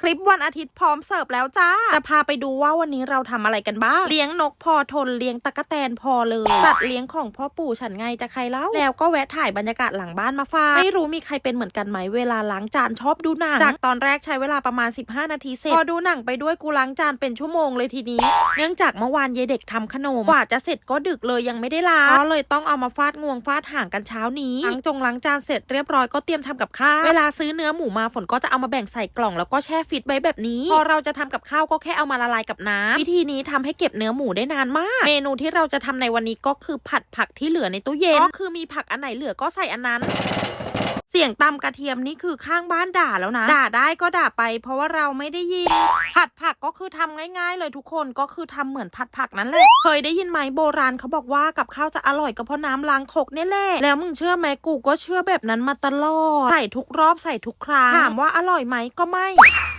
คลิปวันอาทิตย์พร้อมเสิร์ฟแล้วจ้า จะพาไปดูว่าวันนี้เราทำอะไรกันบ้าง เลี้ยงนกพอทนเลี้ยงตะกะแตนพอเลย สัตว์เลี้ยงของพ่อปู่ฉันไงจะใครเล่า แล้วก็แวะถ่ายบรรยากาศหลังบ้านมาฝาก ไม่รู้มีใครเป็นเหมือนกันไหมเวลาล้างจานชอบดูหนัง จากตอนแรกใช้เวลาประมาณ 15 นาทีเสร็จ พอดูหนังไปด้วยกูล้างจานเป็นชั่วโมงเลยทีนี้ เนื่องจากเมื่อวานยายเด็กทำขนม กว่าจะเสร็จก็ดึกเลยยังไม่ได้ล้าง ก็เลยต้องเอามาฟาดงวงฟาดห่างกันเช้านี้ล้างจงล้างจานเสร็จเรียบร้อยก็เตรียมทำกับข้าว เวลาซื้อเนื้อหมูมาฝนก็จะเอามาแบ่งใส่กล่องแล้วก็แช่ฟิตไว้แบบนี้ พอเราจะทำกับข้าวก็แค่เอามาละลายกับน้ำวิธีนี้ทำให้เก็บเนื้อหมูได้นานมาก เมนูที่เราจะทำในวันนี้ก็คือผัดผักที่เหลือในตู้เย็น ก็คือมีผักอันไหนเหลือก็ใส่อันนั้นเสียงตำกระเทียมนี่คือข้างบ้านด่าแล้วนะ ด่าได้ก็ด่าไป เพราะว่าเราไม่ได้ยิน ผัดผักก็คือทำง่าย ๆ เลยทุกคนก็คือทำเหมือนผัดผักนั่นแหละ เคยได้ยินไหมโบราณเขาบอกว่ากับข้าวจะอร่อยก็เพราะน้ำล้างครกนี่แหละ แล้วมึงเชื่อไหมกูก็เชื่อแบบนั้นมาตลอด ใส่ทุกรอบใส่ทุกครั้ง ถามว่าอร่อยไหมก็ไม่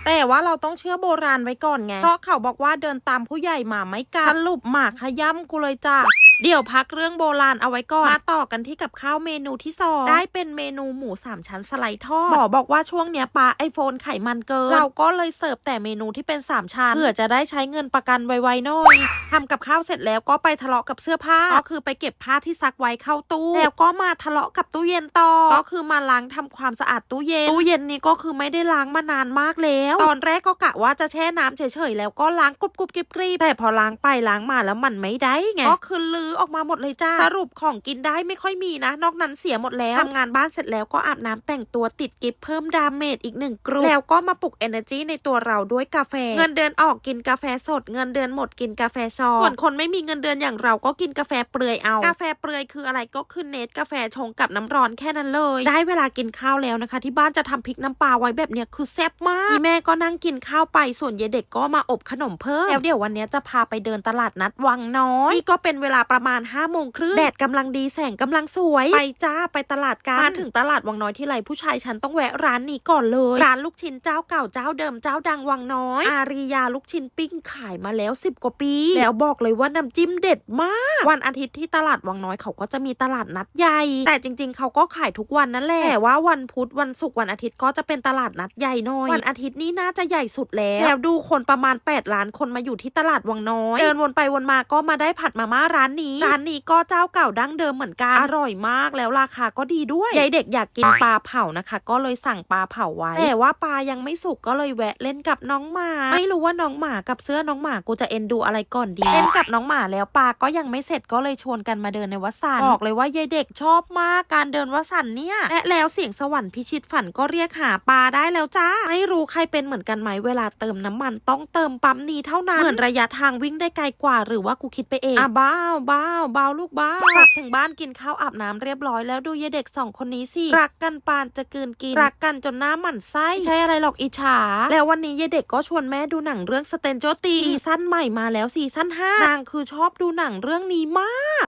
แต่ว่าเราต้องเชื่อโบราณไว้ก่อนไง เพราะเขาบอกว่าเดินตามผู้ใหญ่หมาไม่กัดสรุปหมาขย้ำกูเลยจ้ะ เดี๋ยวพักเรื่องโบราณเอาไว้ก่อน มาต่อกันที่กับข้าวเมนูที่สองได้เป็นเมนูหมูสามชั้นสไลด์ทอดหมอบอกว่าช่วงเนี้ยปลาไอโฟนไขมันเกิน เราก็เลยเสิร์ฟแต่เมนูที่เป็นสามชั้นเพื่อจะได้ใช้เงินประกันไวๆหน่อยทำกับข้าวเสร็จแล้วก็ไปทะเลาะกับเสื้อผ้า ก็คือไปเก็บผ้าที่ซักไว้เข้าตู้ แล้วก็มาทะเลาะกับตู้เย็นต่อ ก็คือมาล้างทำความสะอาดตู้เย็น ตู้เย็นนี้ก็คือไม่ได้ล้างมานานมากแล้ว ตอนแรกก็กะว่าจะแช่น้ำเฉยๆแล้วก็ล้างกรุบกรุบกริบกริบแต่พอล้างไปล้างมาแล้วมันไม่ได้ไงก็คือลือออกมาหมดเลยจ้าสรุปของกินได้ไม่ค่อยมีนะ นอกนั้นเสียหมดแล้วทำงานบ้านเสร็จแล้วก็อาบน้ำแต่งตัวติดกิฟเพิ่มดาเมจอีกหนึ่งกรุ๊ปแล้วก็มาปลุก energy ในตัวเราด้วยกาแฟ เงินเดือนออกกินกาแฟสด เงินเดือนหมดกินกาแฟซองส่วนคนไม่มีเงินเดือนอย่างเราก็กินกาแฟเปลือยเอา กาแฟเปลือยคืออะไรก็คือเนสกาแฟชงกับน้ำร้อนแค่นั้นเลย ได้เวลากินข้าวแล้วนะคะ ที่บ้านจะทำพริกน้ำปลาไว้แบบเนี้ยคือแซ่บมากอีแม่ก็นั่งกินข้าวไปส่วนยายเด็กก็มาอบขนมเพิ่มแล้วเดี๋ยววันเนี้ยจะพาไปเดินตลาดนัดวังน้อยนี่ก็เป็นเวลาประมาณ5้าโมงครึ่งแดดกำลังดีแสงกำลังสวย ไปจ้าไปตลาดกันมาถึงตลาดวังน้อยที่ไรผู้ชายฉันต้องแวะร้านนี้ก่อนเลย ร้านลูกชิ้นเจ้าเก่าเจ้าเดิมเจ้าดังวังน้อย อาริยาลูกชิ้นปิ้งขายมาแล้ว 10 กว่าปี แล้วบอกเลยว่าน้ำจิ้มเด็ดมาก วันอาทิตย์ที่ตลาดวังน้อยเขาก็จะมีตลาดนัดใหญ่ แต่จริง ๆ เขาก็ขายทุกวันนั่นแหละแต่ว่าวันพุธวันศุกร์วันอาทิตย์ก็จะเป็นตลาดนัดใหญ่หน่อย วันอาทิตย์นี้น่าจะใหญ่สุดแล้วแล้วดูคนประมาณ8ล้านคนมาอยู่ที่ตลาดวังน้อย เดินวนไปวนมาก็มาได้ผัดมาม่าร้านนี้ร้านนี้ก็เจ้าเก่าดั้งเดิมเหมือนกันอร่อยมากแล้วราคาก็ดีด้วยยายเด็กอยากกินปลาเผานะคะ ก็เลยสั่งปลาเผาไว้ แต่ว่าปลายังไม่สุกก็เลยแวะเล่นกับน้องหมา ไม่รู้ว่าน้องหมากับเสื้อน้องหมากูจะเอ็นดูอะไรก่อนดีเล่นกับน้องหมาแล้วปลาก็ยังไม่เสร็จก็เลยชวนกันมาเดินในวัดสันบอกเลยว่ายายเด็กชอบมากการเดินวัดสันเนี่ยและแล้วเสียงสวรรค์พิชิตฝันก็เรียกหาปลาได้แล้วจ้าไม่รู้ใครเป็นเหมือนกันไหมเวลาเติมน้ำมันต้องเติมปั๊มนี้เท่านั้นเหมือนระยะทางวิ่งได้ไกลกว่า หรือว่ากูคิดไปเองอะบ้าวบ้าวบ้าวลูกบ้าวกลับถึงบ้านกินข้าวอาบน้ำเรียบร้อยแล้วดูยายเด็กสองคนนี้สิรักกันปานจะกลืนกินรักกันจนหน้าหมันไส้ไม่ใช่อะไรหรอกอิจฉา แล้ววันนี้ยายเด็กก็ชวนแม่ดูหนังเรื่องสเตนโจตีซีซั่นใหม่มาแล้วซีซั่นห้านางคือชอบดูหนังเรื่องนี้มาก